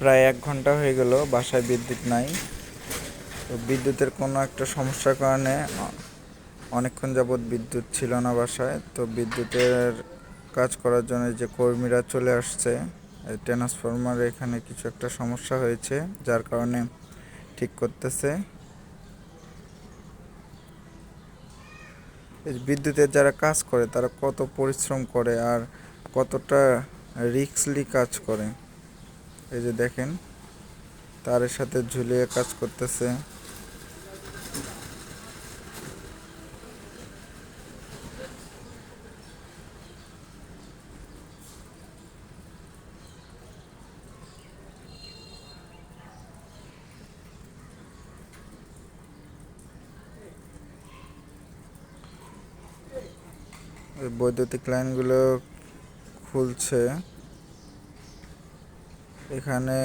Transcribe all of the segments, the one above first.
প্রায় এক ঘণ্টা হয়ে গেল, বাসায় বিদ্যুৎ নাই। তো বিদ্যুতের কোনো একটা সমস্যার কারণে অনেকক্ষণ যাবৎ বিদ্যুৎ ছিল না বাসায়। তো বিদ্যুতের কাজ করার জন্য যে কর্মীরা চলে আসছে ট্রান্সফরমার এখানে কিছু একটা সমস্যা হয়েছে, যার কারণে ঠিক করতেছে। বিদ্যুতের যারা কাজ করে, তারা কত পরিশ্রম করে আর কতটা রিক্সলি কাজ করে। এই যে দেখেন তারের সাথে ঝুলিয়ে কাজ করতেছে। বৈদ্যুতিক লাইনগুলো খুলছে। এখানে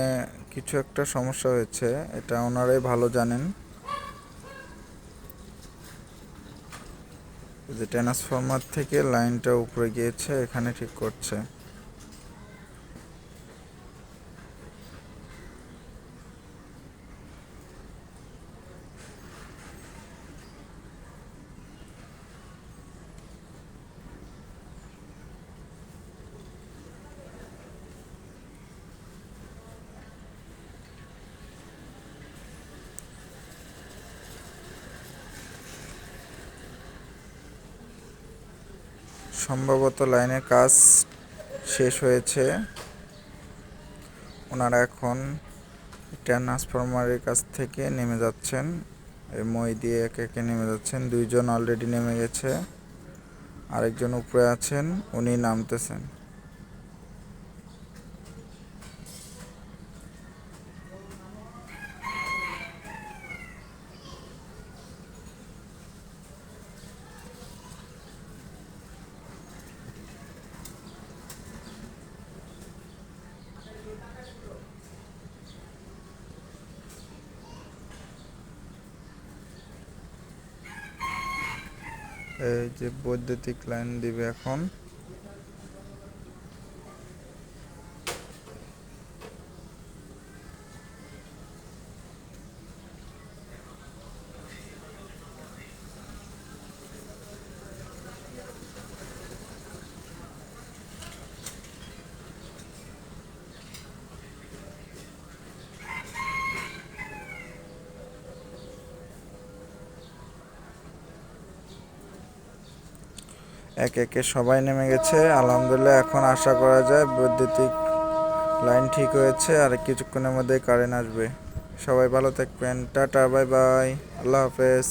কিছু একটা সমস্যা হয়েছে, এটা ওনারাই ভালো জানেন। যে ট্রান্সফরমার থেকে লাইনটা উপরে গিয়েছে, এখানে ঠিক করছে। সম্ভবত লাইনের কাজ শেষ হয়েছে। ওনারা এখন ট্রান্সফরমারের কাছ থেকে নেমে যাচ্ছেন। মই দিয়ে একে একে নেমে যাচ্ছেন। দুইজন অলরেডি নেমে গেছে। আরেকজন উপরে আছেন। উনি নামতেছেন। এই যে বৈদ্যুতিক লাইন দিবে এখন। এক একে সবাই নেমে গেছে। আলহামদুলিল্লাহ, এখন আশা করা যায় বৈদ্যুতিক লাইন ঠিক হয়েছে আর কিছুক্ষণের মধ্যেই কারেন্ট আসবে। সবাই ভালো থাকবেন। Tata, bye bye. আল্লাহ হাফেজ।